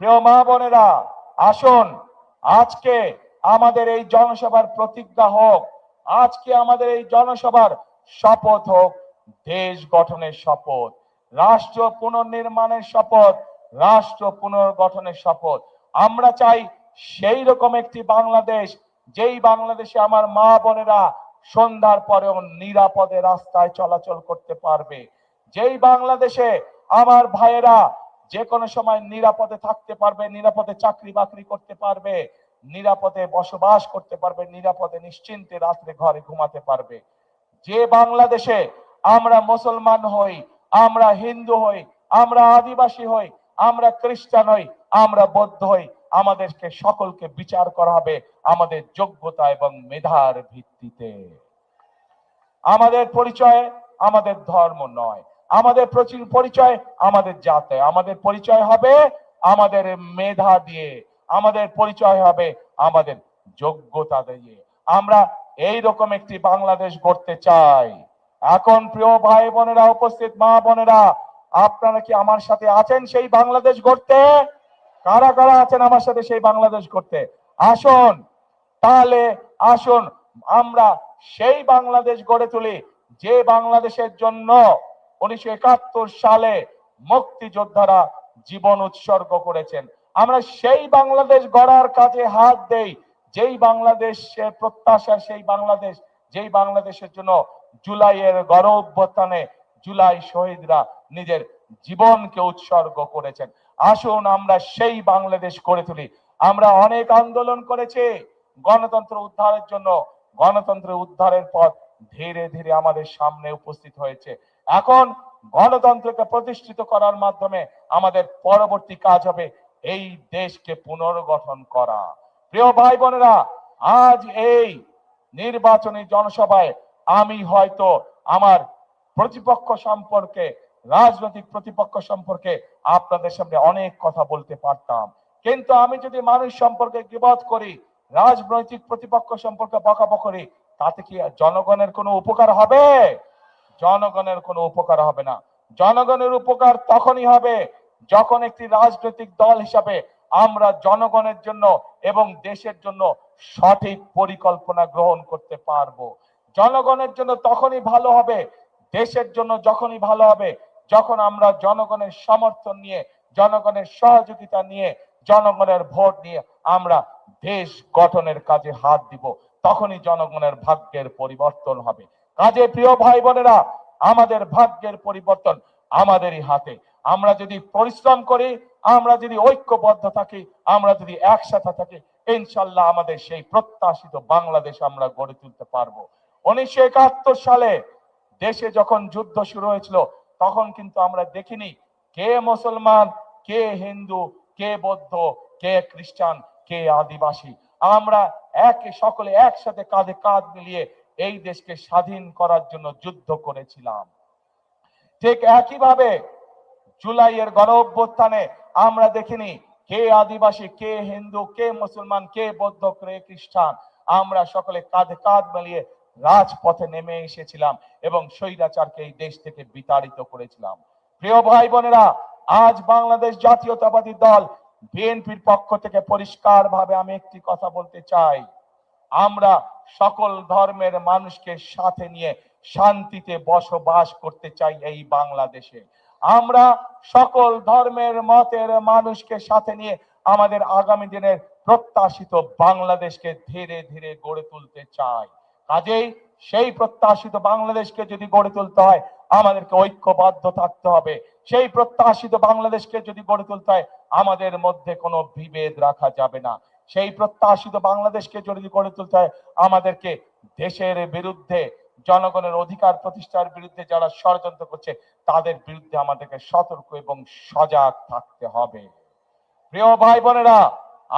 প্রিয় মা বোনেরা, আসুন, আজকে আমাদের এই জনসভার প্রতিজ্ঞা হোক, আজকে আমাদের এই জনসভার শপথ হোক, দেশ গঠনের শপথ, রাষ্ট্র পুনর্নির্মাণের শপথ, রাষ্ট্র পুনর্গঠনের শপথ। আমরা চাই সেই রকম একটি বাংলাদেশ, যেই বাংলাদেশে আমার মা বোনেরা সন্ধ্যার পরেও নিরাপদে রাস্তায় চলাচল করতে পারবে। যেই বাংলাদেশে আমার ভাইয়েরা যে কোনো সময় নিরাপদে থাকতে পারবে, নিরাপদে চাকরি বাকরি করতে পারবে, নিরাপদে বসবাস করতে পারবে, নিরাপদে নিশ্চিন্তে রাত্রে ঘরে ঘুমাতে পারবে। যে বাংলাদেশে আমরা মুসলমান হই, আমরা হিন্দু হই, আমরা আদিবাসী হই, আমরা খ্রিস্টান হই, আমরা বৌদ্ধ হই, আমাদেরকে সকলকে বিচার করা হবে আমাদের যোগ্যতা এবং মেধার ভিত্তিতে। আমাদের পরিচয় আমাদের ধর্ম নয়। আমাদের প্রচুর পরিচয়, আমাদের জাতে। আমাদের পরিচয় হবে আমাদের মেধা দিয়ে। আমাদের পরিচয় হবে আমাদের যোগ্যতা দিয়ে। আমরা এই রকম একটি বাংলাদেশ গড়তে চাই। এখন প্রিয় ভাই বোনেরা উপস্থিত মা বোনেরা আপনারা কি আমার সাথে আছেন সেই বাংলাদেশ গড়তে? কারা কারা আছেন আমার সাথে সেই বাংলাদেশ করতে আসুন, তাহলে আসুন, আমরা সেই বাংলাদেশ গড়ে তুলি, যে বাংলাদেশের জন্য উনিশশো একাত্তর সালে মুক্তিযোদ্ধারা জীবন উৎসর্গ করেছেন। আমরা সেই বাংলাদেশ গড়ার কাজে হাত দেই, যেই বাংলাদেশের প্রত্যাশা, সেই বাংলাদেশ, যেই বাংলাদেশের জন্য জুলাইয়ের গণ অভ্যুত্থানে জুলাই শহীদরা নিজের জীবনকে উৎসর্গ করেছেন। আসুন আমরা সেই বাংলাদেশ করে তুলি। আমরা অনেক আন্দোলন করেছি, গণতন্ত্র উদ্ধারের জন্য। গণতন্ত্র উদ্ধারের পথ ধীরে ধীরে আমাদের সামনে উপস্থিত হয়েছে। এখন গণতন্ত্রকে প্রতিষ্ঠিত করার মাধ্যমে আমাদের পরবর্তী কাজ হবে এই দেশকে পুনর্গঠন করা। প্রিয় ভাই বোনেরা আজ এই নির্বাচনী জনসভায় আমি হয়তো আমার প্রতিপক্ষ সম্পর্কে, রাজনৈতিক প্রতিপক্ষ সম্পর্কে আপনাদের সামনে অনেক কথা বলতে পারতাম। কিন্তু আমি যদি মানুষ সম্পর্কে গিবত করি, রাজনৈতিক প্রতিপক্ষ সম্পর্কে বকাবক করি, তাতে কি জনগণের কোনো উপকার হবে? জনগণের কোনো উপকার হবে না। জনগণের উপকার তখনই হবে যখন একটি রাজনৈতিক দল হিসাবে আমরা জনগণের জন্য এবং দেশের জন্য সঠিক পরিকল্পনা গ্রহণ করতে পারব। জনগণের জন্য তখনই ভালো হবে, দেশের জন্য যখনই ভালো হবে, যখন আমরা জনগণের সমর্থন নিয়ে, জনগণের সহযোগিতা নিয়ে, জনগণের ভোট নিয়ে আমরা দেশ গঠনের কাজে হাত দিব। তখনই জনগণের ভাগ্যের পরিবর্তন হবে। কাজে প্রিয় ভাই বোনেরা, আমাদের ভাগ্যের পরিবর্তন আমাদেরই হাতে। আমরা যদি পরিশ্রম করি, আমরা যদি ঐক্যবদ্ধ থাকি, আমরা যদি একসাথে থাকি, ইনশাল্লাহ আমাদের সেই প্রত্যাশিত বাংলাদেশ আমরা গড়ে তুলতে পারব। উনিশশো একাত্তর সালে দেশে যখন যুদ্ধ শুরু হয়েছিল, তখন কিন্তু আমরা দেখিনি কে মুসলমান, কে হিন্দু, কে বৌদ্ধ, কে খ্রিস্টান, কে আদিবাসী। আমরা এক সকলে একসাথে কাঁধে কাঁধ মিলিয়ে এই দেশকে স্বাধীন করার জন্য যুদ্ধ করেছিলাম। ঠিক একইভাবে জুলাইয়ের গণ অভ্যুত্থানে আমরা দেখিনি কে আদিবাসী, কে হিন্দু, কে মুসলমান, কে বৌদ্ধ, কে খ্রিস্টান। আমরা সকলে কাঁধে কাঁধ মিলিয়ে রাজপথে নেমে এসেছিলাম এবং স্বৈরাচারকে এই দেশ থেকে বিতাড়িত করেছিলাম। প্রিয় ভাই বোনেরা, আজ বাংলাদেশ জাতীয়তাবাদী দল বিএনপির পক্ষ থেকে পরিষ্কার ভাবে আমি একটি কথা বলতে চাই। আমরা সকল ধর্মের মানুষকে সাথে নিয়ে শান্তিতে বসবাস করতে চাই এই বাংলাদেশে। আমরা সকল ধর্মের মতের মানুষকে সাথে নিয়ে আমাদের আগামী দিনের প্রত্যাশিত বাংলাদেশকে ধীরে ধীরে গড়ে তুলতে চাই। কাজেই সেই প্রত্যাশিত বাংলাদেশকে যদি গড়ে তুলতে হয়, আমাদেরকে ঐক্যবদ্ধ থাকতে হবে। সেই প্রত্যাশিত বাংলাদেশকে যদি গড়ে তুলতে হয় আমাদের মধ্যে কোনো বিভেদ রাখা যাবে না। সেই প্রত্যাশিত বাংলাদেশকে যদি গড়ে তুলতে হয়, আমাদেরকে দেশের বিরুদ্ধে, জনগণের অধিকার প্রতিষ্ঠার বিরুদ্ধে যারা ষড়যন্ত্র করছে, তাদের বিরুদ্ধে আমাদেরকে সতর্ক এবং সজাগ থাকতে হবে। প্রিয় ভাই বোনেরা,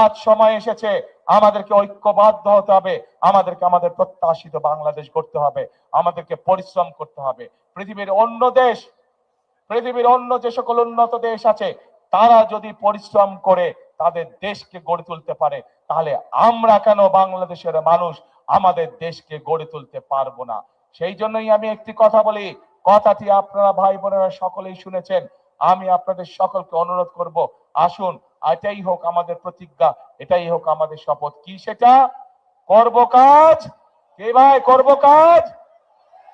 আজ সময় এসেছে, আমাদেরকে ঐক্যবদ্ধ হতে হবে, আমাদেরকে আমাদের প্রত্যাশিত বাংলাদেশ করতে হবে, আমাদেরকে পরিশ্রম করতে হবে। পৃথিবীর অন্য দেশ, পৃথিবীর অন্য যে সকল উন্নত দেশ আছে তারা যদি পরিশ্রম করে তাদের দেশকে গড়ে তুলতে পারে, তাহলে আমরা কেন বাংলাদেশের মানুষ আমাদের দেশকে গড়ে তুলতে পারব না? সেই জন্যই আমি একটি কথা বলি, কথাটি আপনারা ভাই বোনেরা সকলেই শুনেছেন, আমি আপনাদের সকলকে অনুরোধ করব, আসুন, এটাই হোক আমাদের প্রতিজ্ঞা, এটাই হোক আমাদের শপথ। কি সেটা? করব কাজ? কে ভাই, করব কাজ?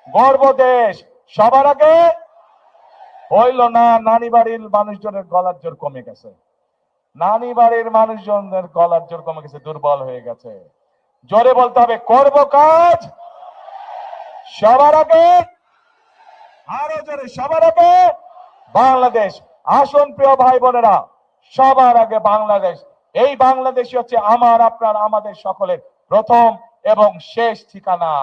গর্ব দেশ, সবার আগে হইল না, নানি বাড়ির মানুষজনের গলার জোর কমে গেছে। নানি বাড়ির মানুষজনের গলার জোর কমে গেছে, দুর্বল হয়ে গেছে। জোরে বলতে হবে, করব কাজ? সবার আগে, আরও জোরে, সবার আগে বাংলাদেশ। আসন প্রিয় ভাই বোনেরা, সবার আগে বাংলাদেশ। এই বাংলাদেশই হচ্ছে আমার, আপনার, আমাদের সকলের প্রথম এবং শেষ ঠিকানা।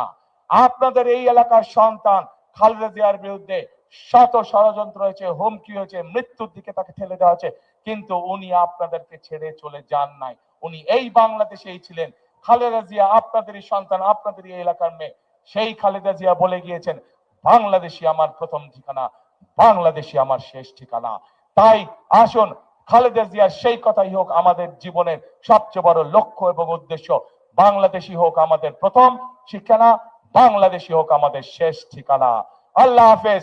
আপনাদের এই এলাকার সন্তান খালেদা জিয়ার বিরুদ্ধে শত ষড়যন্ত্র হয়েছে, হুমকি হয়েছে, মৃত্যুর দিকে তাকে ঠেলে দেওয়া হয়েছে, কিন্তু উনি আপনাদেরকে ছেড়ে চলে যান নাই। উনি এই বাংলাদেশেই ছিলেন। খালেদা জিয়া আপনাদেরই সন্তান, আপনাদেরই এলাকার মেয়ে। সেই খালেদা জিয়া বলে গিয়েছেন, বাংলাদেশই আমার প্রথম ঠিকানা, বাংলাদেশই আমার শেষ ঠিকানা। তাই আসুন, খালেদা জিয়ার সেই কথাই হোক আমাদের জীবনের সবচেয়ে বড় লক্ষ্য এবং উদ্দেশ্য। বাংলাদেশি হোক আমাদের প্রথম ঠিকানা বাংলাদেশি হোক আমাদের শেষ ঠিকানা। আল্লাহ হাফেজ।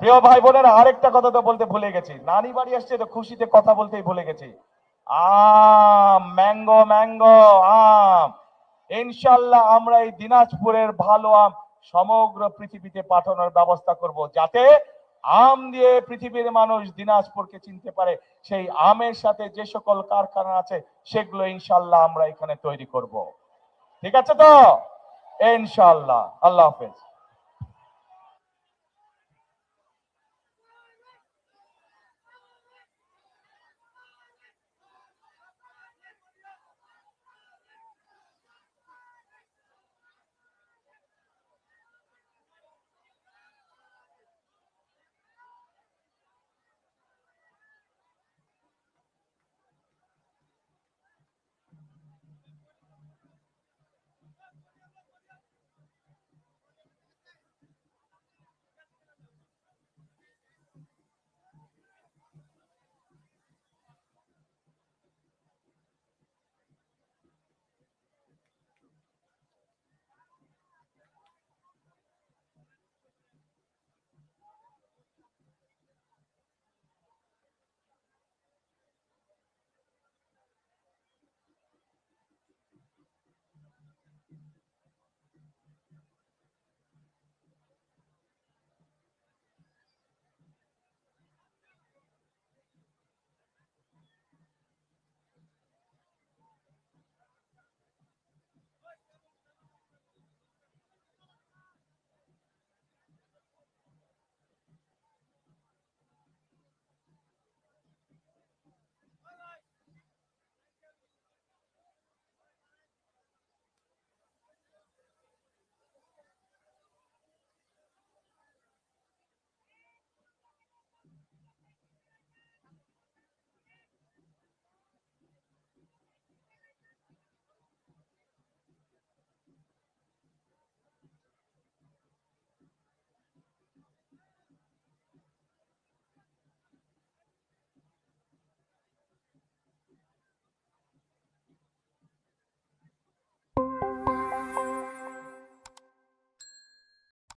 প্রিয় ভাই বোনেরা আরেকটা কথা তো বলতে ভুলে গেছি। নানি বাড়ি আসছে তো খুশিতে কথা বলতেই ভুলে গেছি। আম, ম্যাঙ্গো ম্যাঙ্গো, আম। ইনশাল্লাহ আমরা এই দিনাজপুরের ভালো আম সমগ্র পৃথিবীতে পাঠানোর ব্যবস্থা করব যাতে আম দিয়ে পৃথিবীর মানুষ দিনাজপুরকে চিনতে পারে। সেই আমের সাথে যে সকল কারখানা আছে, সেগুলো ইনশাল্লাহ আমরা এখানে তৈরি করব। ঠিক আছে তো? ইনশাল্লাহ আল্লাহ হাফেজ।